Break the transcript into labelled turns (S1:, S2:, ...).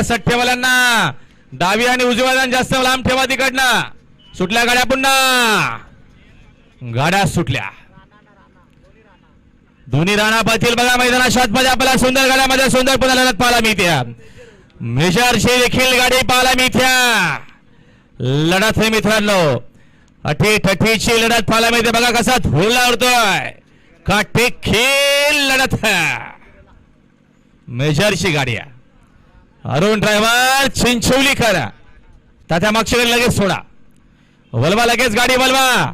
S1: या सठ्ठेवाल्यांना डावी आणि उजव्या जास्त लांब ठेवा तिकडनं. सुटल्या गाड्या पुन्हा. गाड्या सुटल्या. दोन्ही राणा पाटील बघा मैदानात मध्ये आपल्याला सुंदर गाड्यामध्ये सुंदर पुन्हा लढत पाहायला मिळते. मेजरशी देखील गाडी पाहायला मिळत्या लढत आहे मित्रांनो. अठी ठठीची लढत पाहायला मिळते. बघा कसा धुरला उडतोय. काठी खेळ लढत. आहे मेजरची गाडी आहे. अरुण ड्रायव्हर चिंचवली करा त्याच्या मागच्या लगेच सोडा. वलवा लगेच गाडी वलवा.